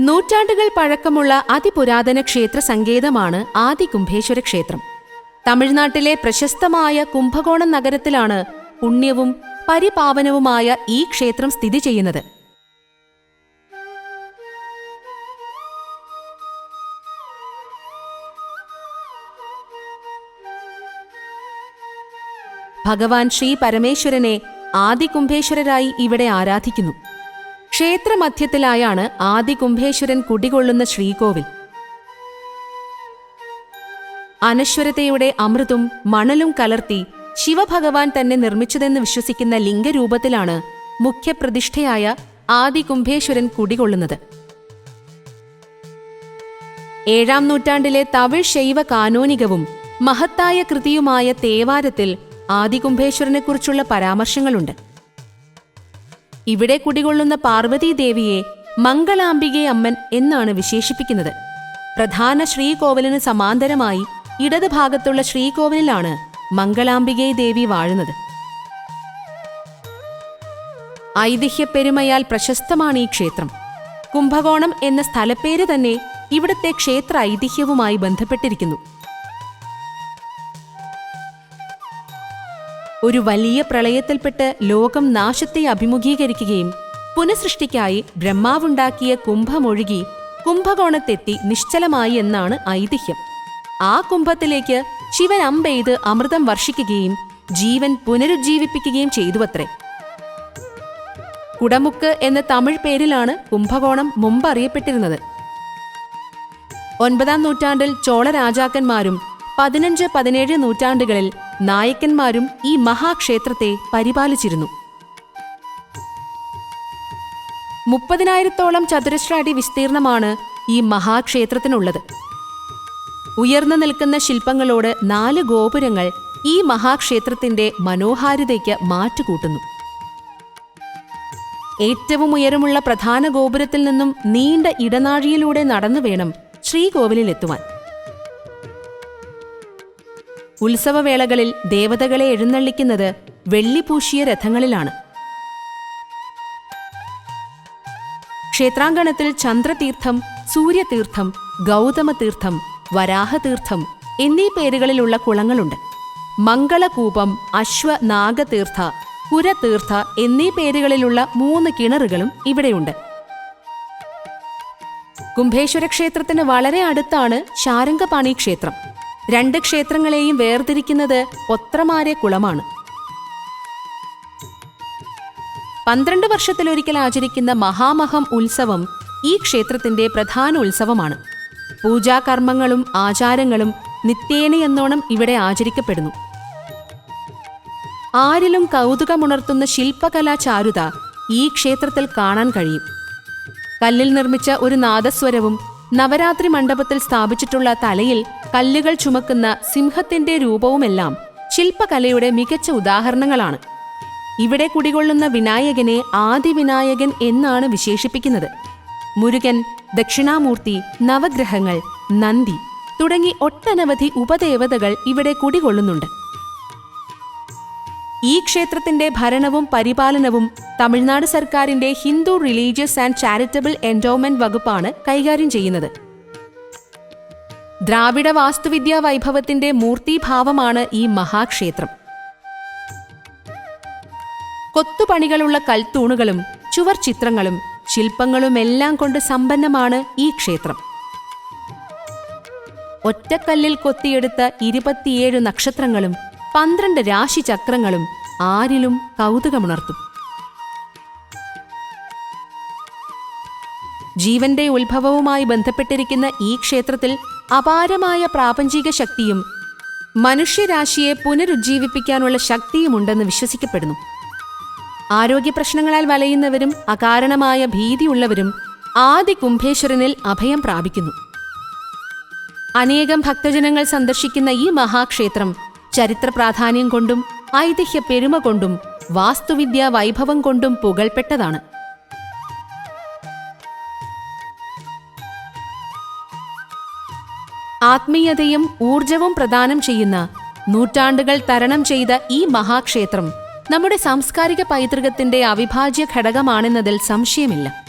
നൂറ്റാണ്ടുകൾ പഴക്കമുള്ള അതിപുരാതന ക്ഷേത്ര സങ്കേതമാണ് ആദി കുംഭേശ്വര ക്ഷേത്രം. തമിഴ്നാട്ടിലെ പ്രശസ്തമായ കുംഭകോണം നഗരത്തിലാണ് പുണ്യവും പരിപാവനവുമായ ഈ ക്ഷേത്രം സ്ഥിതി ചെയ്യുന്നത്. ഭഗവാൻ ശ്രീ പരമേശ്വരനെ ആദികുംഭേശ്വരരായി ഇവിടെ ആരാധിക്കുന്നു. ക്ഷേത്രമധ്യത്തിലായാണ് ആദി കുംഭേശ്വരൻ കുടികൊള്ളുന്ന ശ്രീകോവിൽ. അനശ്വരതയുടെ അമൃതും മണലും കലർത്തി ശിവഭഗവാൻ തന്നെ നിർമ്മിച്ചതെന്ന് വിശ്വസിക്കുന്ന ലിംഗരൂപത്തിലാണ് മുഖ്യപ്രതിഷ്ഠയായ ആദി കുംഭേശ്വരൻ കുടികൊള്ളുന്നത്. ഏഴാം നൂറ്റാണ്ടിലെ തമിഴ് ശൈവ കാനോനികവും മഹത്തായ കൃതിയുമായ തേവാരത്തിൽ ആദികുംഭേശ്വരനെക്കുറിച്ചുള്ള പരാമർശങ്ങളുണ്ട്. ഇവിടെ കുടികൊള്ളുന്ന പാർവതീദേവിയെ മംഗളാംബികെ അമ്മൻ എന്നാണ് വിശേഷിപ്പിക്കുന്നത്. പ്രധാന ശ്രീകോവിലിന് സമാന്തരമായി ഇടത് ഭാഗത്തുള്ള ശ്രീകോവിലിലാണ് മംഗളാംബികെ ദേവി വാഴുന്നത്. ഐതിഹ്യപ്പെരുമയാൽ പ്രശസ്തമാണ് ഈ ക്ഷേത്രം. കുംഭകോണം എന്ന സ്ഥലപ്പേര് തന്നെ ഇവിടുത്തെ ക്ഷേത്ര ഐതിഹ്യവുമായി ബന്ധപ്പെട്ടിരിക്കുന്നു. ഒരു വലിയ പ്രളയത്തിൽപ്പെട്ട് ലോകം നാശത്തെ അഭിമുഖീകരിക്കുകയും പുനഃസൃഷ്ടിക്കായി ബ്രഹ്മാവുണ്ടാക്കിയ കുംഭമൊഴുകി കുംഭകോണത്തെത്തി നിശ്ചലമായി എന്നാണ് ഐതിഹ്യം. ആ കുംഭത്തിലേക്ക് ശിവൻ അമ്പെയ്ത് അമൃതം വർഷിക്കുകയും ജീവൻ പുനരുജ്ജീവിപ്പിക്കുകയും ചെയ്തുവത്രേ. കുടമുക്ക് എന്ന തമിഴ് പേരിലാണ് കുംഭകോണം മുമ്പ് അറിയപ്പെട്ടിരുന്നത്. ഒൻപതാം നൂറ്റാണ്ടിൽ ചോള രാജാക്കന്മാരും പതിനഞ്ച് പതിനേഴ് നൂറ്റാണ്ടുകളിൽ നായക്കന്മാരും ഈ മഹാക്ഷേത്രത്തെ പരിപാലിച്ചിരുന്നു. മുപ്പതിനായിരത്തോളം ചതുരശ്ര അടി വിസ്തീർണമാണ് ഈ മഹാക്ഷേത്രത്തിനുള്ളത്. ഉയർന്നു നിൽക്കുന്ന ശില്പങ്ങളോട് നാല് ഗോപുരങ്ങൾ ഈ മഹാക്ഷേത്രത്തിന്റെ മനോഹാരിതയ്ക്ക് മാറ്റുകൂട്ടുന്നു. ഏറ്റവും ഉയരമുള്ള പ്രധാന ഗോപുരത്തിൽ നിന്നും നീണ്ട ഇടനാഴിയിലൂടെ നടന്നു വേണം ശ്രീകോവിലിലെത്തുവാൻ. ഉത്സവവേളകളിൽ ദേവതകളെ എഴുന്നള്ളിക്കുന്നത് വെള്ളിപൂശിയ രഥങ്ങളിലാണ്. ക്ഷേത്രാങ്കണത്തിൽ ചന്ദ്രതീർത്ഥം സൂര്യതീർത്ഥം ഗൗതമതീർത്ഥം വരാഹതീർത്ഥം എന്നീ പേരുകളിലുള്ള കുളങ്ങളുണ്ട്. മംഗളകൂപം അശ്വനാഗതീർത്ഥ പുരതീർത്ഥ എന്നീ പേരുകളിലുള്ള മൂന്ന് കിണറുകളും ഇവിടെയുണ്ട്. കുംഭേശ്വര ക്ഷേത്രത്തിന് വളരെ അടുത്താണ് ശാരംഗപാണി ക്ഷേത്രം. രണ്ട് ക്ഷേത്രങ്ങളെയും വേർതിരിക്കുന്നത് ഒത്രമാരെ കുളമാണ്. പന്ത്രണ്ട് വർഷത്തിലൊരിക്കൽ ആചരിക്കുന്ന മഹാമഹം ഉത്സവം ഈ ക്ഷേത്രത്തിന്റെ പ്രധാന ഉത്സവമാണ്. പൂജാകർമ്മങ്ങളും ആചാരങ്ങളും നിത്യേനയെന്നോണം ഇവിടെ ആചരിക്കപ്പെടുന്നു. ആരിലും കൗതുകമുണർത്തുന്ന ശില്പകലാ ചാരുത ഈ ക്ഷേത്രത്തിൽ കാണാൻ കഴിയും. കല്ലിൽ നിർമ്മിച്ച ഒരു നാദസ്വരവും നവരാത്രി മണ്ഡപത്തിൽ സ്ഥാപിച്ചിട്ടുള്ള തലയിൽ കല്ലുകൾ ചുമക്കുന്ന സിംഹത്തിന്റെ രൂപവുമെല്ലാം ശില്പകലയുടെ മികച്ച ഉദാഹരണങ്ങളാണ്. ഇവിടെ കുടികൊള്ളുന്ന വിനായകനെ ആദിവിനായകൻ എന്നാണ് വിശേഷിപ്പിക്കുന്നത്. മുരുകൻ ദക്ഷിണാമൂർത്തി നവഗ്രഹങ്ങൾ നന്ദി തുടങ്ങി ഒട്ടനവധി ഉപദേവതകൾ ഇവിടെ കുടികൊള്ളുന്നുണ്ട്. ഈ ക്ഷേത്രത്തിന്റെ ഭരണവും പരിപാലനവും തമിഴ്നാട് സർക്കാരിന്റെ Hindu religious and charitable endowment വകുപ്പാണ് കൈകാര്യം ചെയ്യുന്നത്. ദ്രാവിഡ വാസ്തുവിദ്യാ വൈഭവത്തിന്റെ മൂർത്തിഭാവമാണ് ഈ മഹാക്ഷേത്രം. കൊത്തുപണികളുള്ള കൽത്തൂണുകളും ചുവർ ചിത്രങ്ങളും ശില്പങ്ങളുമെല്ലാം കൊണ്ട് സമ്പന്നമാണ് ഈ ക്ഷേത്രം. ഒറ്റക്കല്ലിൽ കൊത്തിയെടുത്ത ഇരുപത്തിയേഴ് നക്ഷത്രങ്ങളും പന്ത്രണ്ട് രാശിചക്രങ്ങളും ആരിലും കൗതുകമുണർത്തും. ജീവന്റെ ഉത്ഭവവുമായി ബന്ധപ്പെട്ടിരിക്കുന്ന ഈ ക്ഷേത്രത്തിൽ അപാരമായ പ്രാപഞ്ചിക ശക്തിയും മനുഷ്യരാശിയെ പുനരുജ്ജീവിപ്പിക്കാനുള്ള ശക്തിയുമുണ്ടെന്ന് വിശ്വസിക്കപ്പെടുന്നു. ആരോഗ്യ പ്രശ്നങ്ങളാൽ വലയുന്നവരും അകാരണമായ ഭീതിയുള്ളവരും ആദി കുംഭേശ്വരനിൽ അഭയം പ്രാപിക്കുന്നു. അനേകം ഭക്തജനങ്ങൾ സന്ദർശിക്കുന്ന ഈ മഹാക്ഷേത്രം ചരിത്ര പ്രാധാന്യം കൊണ്ടും ഐതിഹ്യ പെരുമ കൊണ്ടും വാസ്തുവിദ്യാ വൈഭവം കൊണ്ടും പുകൾപ്പെട്ടതാണ്. ആത്മീയതയും ഊർജവും പ്രദാനം ചെയ്യുന്ന നൂറ്റാണ്ടുകൾ തരണം ചെയ്ത ഈ മഹാക്ഷേത്രം നമ്മുടെ സാംസ്കാരിക പൈതൃകത്തിന്റെ അവിഭാജ്യ ഘടകമാണെന്നതിൽ സംശയമില്ല.